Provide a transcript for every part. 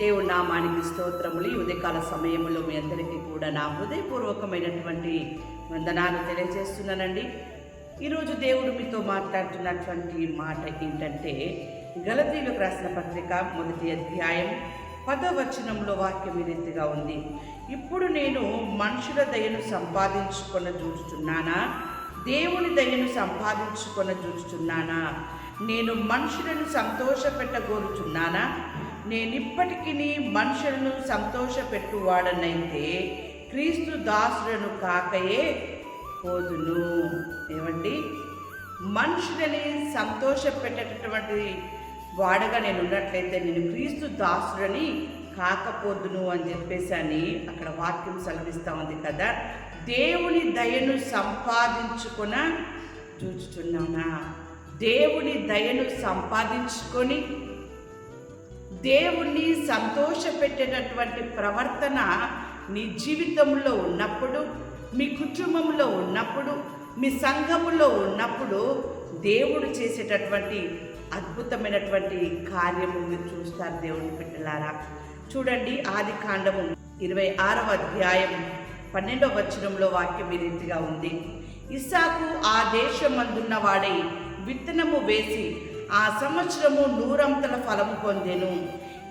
దేవుడు నామానికి స్తోత్రములు. ఈ ఉదయకాల సమయంలో మీ అందరికీ కూడా నా హృదయపూర్వకమైనటువంటి వందనాలు తెలియజేస్తున్నానండి. ఈరోజు దేవుడు మీతో మాట్లాడుతున్నటువంటి మాట ఏంటంటే గలతీలకు రాసిన పత్రిక మొదటి అధ్యాయం పదవచనంలో వాక్యం ఈ రీతిగా ఉంది. ఇప్పుడు నేను మనుషుల దయను సంపాదించుకొన చూచుచున్నానా? దేవుని దయను సంపాదించుకొన చూచుచున్నానా? నేను మనుషులను సంతోషపెట్టగోరుచున్నానా? నేనిప్పటికీ మనుషులను సంతోషపెట్టువాడనైతే క్రీస్తు దాసులను కాకయే పోదును. ఏమండి? మనుషులని సంతోషపెట్టేటటువంటి వాడగా నేను ఉన్నట్లయితే నేను క్రీస్తు దాసుడని కాకపోదును అని చెప్పేసి అని అక్కడ వాక్యం సెలవిస్తూ ఉంది కదా. దేవుని దయను సంపాదించుకున చూచుచున్నానా? దేవుని దయను సంపాదించుకొని దేవుణ్ణి సంతోషపెట్టేటటువంటి ప్రవర్తన నీ జీవితంలో ఉన్నప్పుడు మీ కుటుంబంలో ఉన్నప్పుడు మీ సంఘములో ఉన్నప్పుడు దేవుడు చేసేటటువంటి అద్భుతమైనటువంటి కార్యము మీరు చూస్తారు దేవుని బిడ్డలారా. చూడండి ఆది కాండము ఇరవై ఆరవ అధ్యాయం పన్నెండవ వచనంలో వాక్యం ఈ రీతిగా ఉంది. ఇస్సాకు ఆ దేశమందున్న వాడై విత్తనము వేసి ఆ సంవత్సరము నూరంతల ఫలము పొందెను.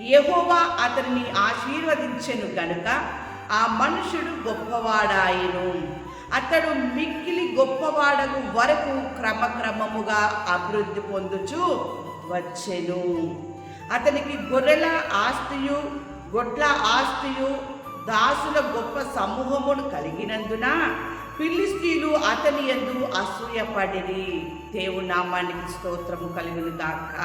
యహోవా అతనిని ఆశీర్వదించెను గనుక ఆ మనుషుడు గొప్పవాడాయను. అతడు మిక్కిలి గొప్పవాడకు వరకు క్రమక్రమముగా అభివృద్ధి పొందుచు వచ్చెను. అతనికి గొర్రెల ఆస్తియు గొడ్ల ఆస్తియు దాసుల గొప్ప సమూహమును కలిగినందున ఫిలిస్తీన్లు అతని ఎందు అసూయపడిరి దేవుని నామానికి స్తోత్రము కలిగిన గాక.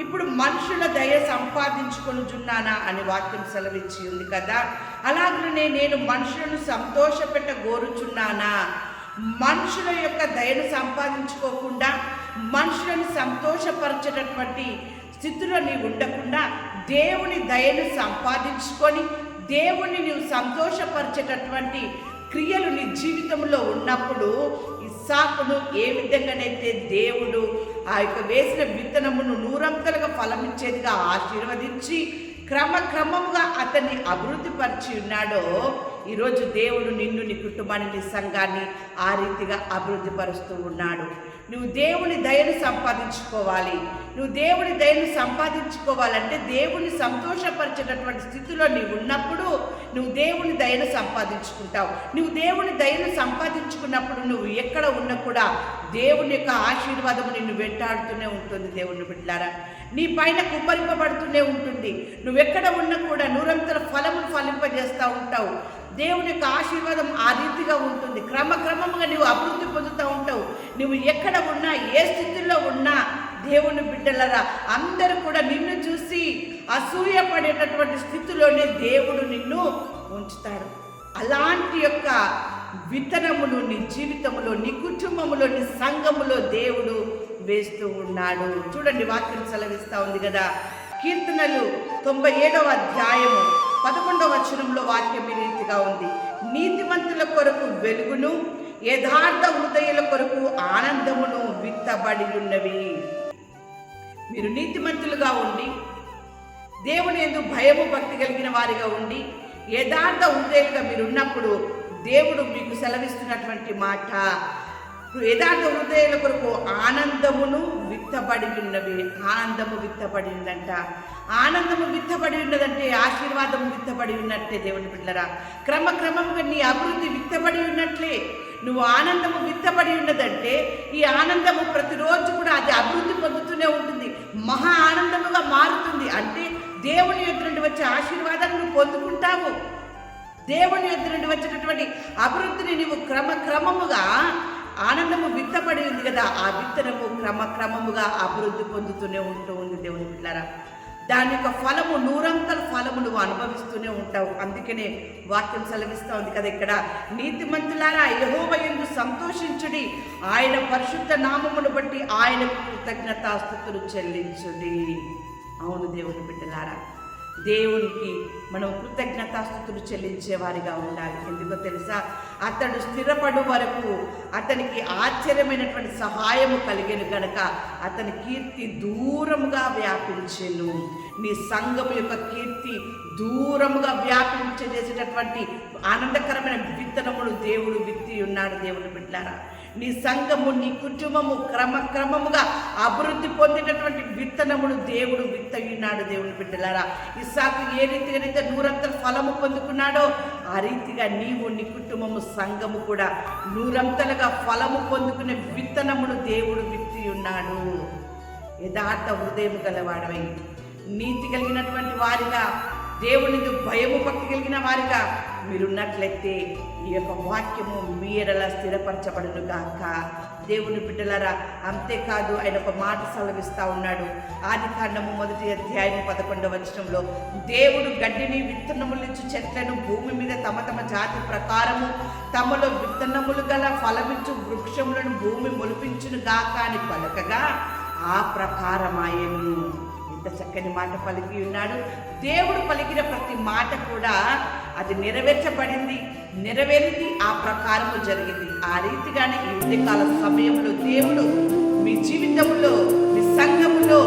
ఇప్పుడు మనుషుల దయ సంపాదించుకొనుచున్నానా అని వాక్యం సెలవిచ్చి ఉంది కదా. అలాగనే నేను మనుషులను సంతోషపెట్ట గోరుచున్నానా. మనుషుల యొక్క దయను సంపాదించుకోకుండా మనుషులను సంతోషపరచేటటువంటి స్థితిలో నీవు ఉండకుండా దేవుని దయను సంపాదించుకొని దేవుని నీవు సంతోషపరిచేటటువంటి క్రియలు నీ జీవితంలో ఉన్నప్పుడు ఇస్సాకును ఏ విధంగానైతే దేవుడు ఆ యొక్క వేసిన విత్తనమును నూరంతలుగా ఫలమిచ్చేదిగా ఆశీర్వదించి క్రమక్రమముగా అతన్ని అభివృద్ధి పరిచి ఉన్నాడో ఈరోజు దేవుడు నిన్ను నీ కుటుంబాన్ని నీ సంఘాన్ని ఆ రీతిగా అభివృద్ధి పరుస్తూ ఉన్నాడు. నువ్వు దేవుని దయను సంపాదించుకోవాలి. నువ్వు దేవుని దయను సంపాదించుకోవాలంటే దేవుని సంతోషపరిచేటటువంటి స్థితిలో నీవు ఉన్నప్పుడు నువ్వు దేవుని దయను సంపాదించుకుంటావు. నువ్వు దేవుని దయను సంపాదించుకున్నప్పుడు నువ్వు ఎక్కడ ఉన్నా కూడా దేవుని యొక్క ఆశీర్వాదం నిన్ను వెంటాడుతూనే ఉంటుంది దేవుని బిడ్డారా నీ పైన కుప్పరింపబడుతూనే ఉంటుంది. నువ్వెక్కడ ఉన్నా కూడా నూరంతర ఫలమును ఫలింపజేస్తూ ఉంటావు. దేవుని యొక్క ఆశీర్వాదం ఆ రీతిగా ఉంటుంది. క్రమక్రమంగా నువ్వు అభివృద్ధి పొందుతూ నువ్వు ఎక్కడ ఉన్నా ఏ స్థితిలో ఉన్నా దేవుని బిడ్డలరా అందరూ కూడా నిన్ను చూసి అసూయపడేటటువంటి స్థితిలోనే దేవుడు నిన్ను ఉంచుతాడు. అలాంటి యొక్క విత్తనములు నీ జీవితంలో నీ కుటుంబంలో నీ సంఘములో దేవుడు వేస్తూ ఉన్నాడు. చూడండి వాక్యం సెలవిస్తూ ఉంది కదా. కీర్తనలు తొంభై ఏడవ అధ్యాయము పదకొండవ వచనంలో వాక్యం ఈ రీతిగా ఉంది. నీతిమంతుల కొరకు వెలుగును యథార్థ హృదయుల కొరకు ఆనందమును విత్తబడి ఉన్నవి మీరు నీతిమంతులుగా ఉండి దేవుని ఎందు భయము భక్తి కలిగిన వారిగా ఉండి యథార్థ హృదయంగా మీరు ఉన్నప్పుడు దేవుడు మీకు సెలవిస్తున్నటువంటి మాట యథార్థ హృదయాల కొరకు ఆనందమును విత్తబడి ఉన్నవి ఆనందము విత్తబడి ఉందంట ఆనందము విత్తబడి ఉన్నదంటే ఆశీర్వాదము విత్తబడి ఉన్నట్లే దేవుని బిడ్డరా క్రమక్రమంగా నీ అభివృద్ధి విత్తబడి ఉన్నట్లే నువ్వు ఆనందము విత్తబడి ఉన్నదంటే ఈ ఆనందము ప్రతిరోజు కూడా అది అభివృద్ధి పొందుతూనే ఉంటుంది. మహా ఆనందముగా మారుతుంది. అంటే దేవుని యొద్ద నుండి వచ్చే ఆశీర్వాదాన్ని నువ్వు పొందుకుంటావు. దేవుని యొద్ద నుండి వచ్చినటువంటి అభివృద్ధిని నువ్వు క్రమక్రమముగా ఆనందము విత్తబడి ఉంది కదా ఆ విత్తనము క్రమక్రమముగా అభివృద్ధి పొందుతూనే ఉంటూ ఉంది దేవుని పిల్లరా దాని యొక్క ఫలము నూరంతల ఫలము నువ్వు అనుభవిస్తూనే ఉంటావు. అందుకనే వాక్యం సెలవిస్తూ ఉంది కదా ఇక్కడ. నీతిమంతులారా యహోవ ఎందు సంతోషించుడి. ఆయన పరిశుద్ధ నామమును బట్టి ఆయనకు కృతజ్ఞతాస్థుతులు చెల్లించుడి. అవును దేవుని బిడ్డలారా దేవునికి మనం కృతజ్ఞతాస్థుతులు చెల్లించేవారిగా ఉండాలి. ఎందుకో తెలుసా? అతడు స్థిరపడు వరకు అతనికి ఆశ్చర్యమైనటువంటి సహాయము కలిగేను గనక అతని కీర్తి దూరముగా వ్యాపించెను. నీ సంఘము యొక్క కీర్తి దూరముగా వ్యాపించేసేటటువంటి ఆనందకరమైన విత్తనములు దేవుడు విత్తి ఉన్నాడు దేవుడు బిడ్డారా. నీ సంఘము నీ కుటుంబము క్రమక్రమముగా అభివృద్ధి పొందినటువంటి విత్తనములు దేవుడు విత్తయినాడు దేవుని బిడ్డలారా. ఇసాకు ఏ రీతిగానైతే నూరంతల ఫలము పొందుకున్నాడో ఆ రీతిగా నీవు నీ కుటుంబము సంఘము కూడా నూరంతలుగా ఫలము పొందుకునే విత్తనమును దేవుడు విత్తి ఉన్నాడు యథార్థ హృదయం గలవాడవై నీతి కలిగినటువంటి వారిగా దేవుని భయము భక్తి కలిగిన వారిగా మీరున్నట్లయితే ఈ యొక్క వాక్యము మీ ఎడల స్థిరపరచబడును గాక. దేవుని బిడ్డలారా అంతేకాదు ఆయన ఒక మాట సెలవిస్తూ ఉన్నాడు. ఆది కాండము మొదటి అధ్యాయం పదకొండవ వచనంలో దేవుడు గడ్డిని విత్తనములిచ్చు చెట్లను భూమి మీద తమ తమ జాతి ప్రకారము తమలో విత్తనములు గల ఫలమిచ్చు వృక్షములను భూమి మొలిపించును గాక అని పలకగా ఆ ప్రకారమాయను. ఎంత చక్కని మాట పలికి ఉన్నాడు. దేవుడు పలికిన ప్రతి మాట కూడా అది నెరవేర్చబడింది. నెరవేరింది. ఆ ప్రకారము జరిగింది. ఆ రీతిగానే ఈ ఉదయకాల సమయంలో దేవుడు మీ జీవితంలో మీ సంఘంలో